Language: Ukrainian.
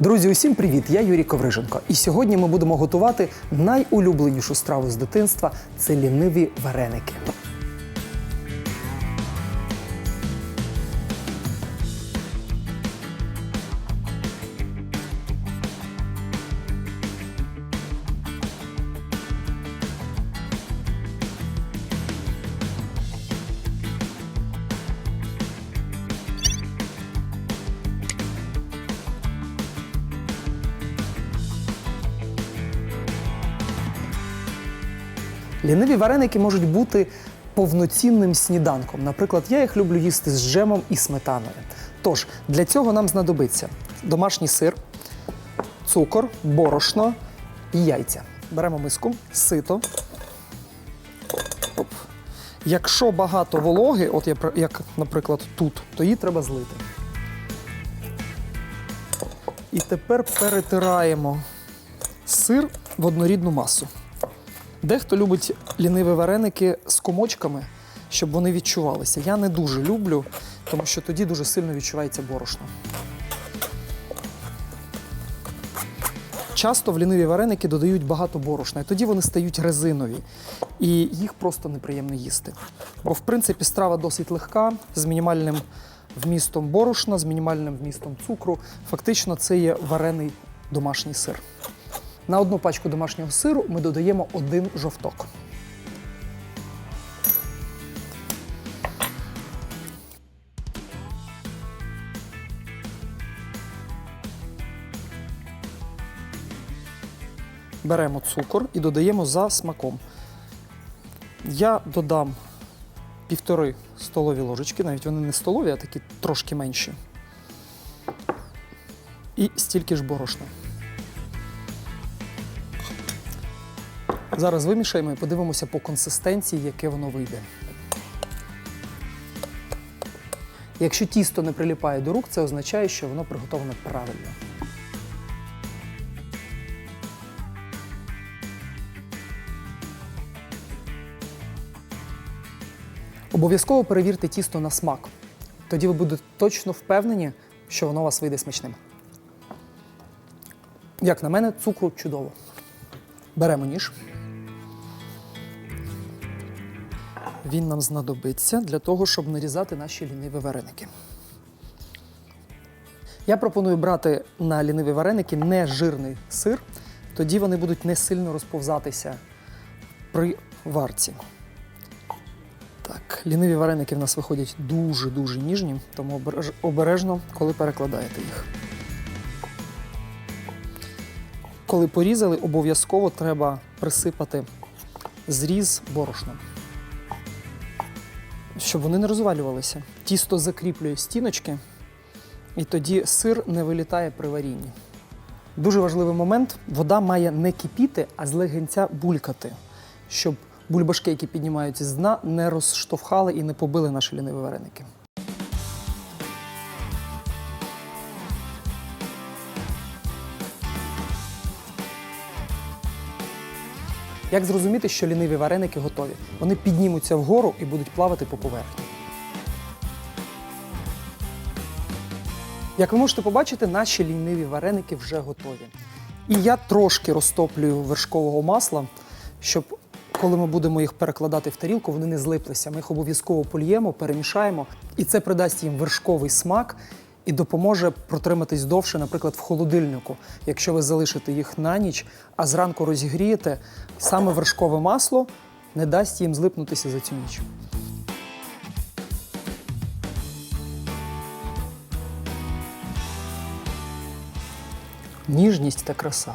Друзі, усім привіт! Я Юрій Ковриженко. І сьогодні ми будемо готувати найулюбленішу страву з дитинства це ліниві вареники. Ліниві вареники можуть бути повноцінним сніданком. Наприклад, я їх люблю їсти з джемом і сметаною. Тож для цього нам знадобиться домашній сир, цукор, борошно і яйця. Беремо миску, сито. Оп. Якщо багато вологи, от я як, наприклад, тут, то її треба злити. І тепер перетираємо сир в однорідну масу. Дехто любить ліниві вареники з комочками, щоб вони відчувалися. Я не дуже люблю, тому що тоді дуже сильно відчувається борошно. Часто в ліниві вареники додають багато борошна, і тоді вони стають резинові, і їх просто неприємно їсти. Бо, в принципі, страва досить легка, з мінімальним вмістом борошна, з мінімальним вмістом цукру. Фактично, це є варений домашній сир. На одну пачку домашнього сиру ми додаємо один жовток. Беремо цукор і додаємо за смаком. Я додам півтори столові ложечки, навіть вони не столові, а такі трошки менші. І стільки ж борошна. Зараз вимішаємо і подивимося по консистенції, яке воно вийде. Якщо тісто не приліпає до рук, це означає, що воно приготоване правильно. Обов'язково перевірте тісто на смак. Тоді ви будете точно впевнені, що воно у вас вийде смачним. Як на мене, цукру чудово. Беремо ніж. Він нам знадобиться для того, щоб нарізати наші ліниві вареники. Я пропоную брати на ліниві вареники не жирний сир, тоді вони будуть не сильно розповзатися при варці. Так, ліниві вареники в нас виходять дуже-дуже ніжні, тому обережно, коли перекладаєте їх. Коли порізали, обов'язково треба присипати зріз борошном, щоб вони не розвалювалися. Тісто закріплює стіночки, і тоді сир не вилітає при варінні. Дуже важливий момент: вода має не кипіти, а з легенця булькати, щоб бульбашки, які піднімаються з дна, не розштовхали і не побили наші ліниві вареники. Як зрозуміти, що ліниві вареники готові? Вони піднімуться вгору і будуть плавати по поверхні. Як ви можете побачити, наші ліниві вареники вже готові. І я трошки розтоплюю вершкового масла, щоб коли ми будемо їх перекладати в тарілку, вони не злиплися. Ми їх обов'язково польємо, перемішаємо, і це придасть їм вершковий смак і допоможе протриматись довше, наприклад, в холодильнику. Якщо ви залишите їх на ніч, а зранку розігрієте, саме вершкове масло не дасть їм злипнутися за цю ніч. Ніжність та краса.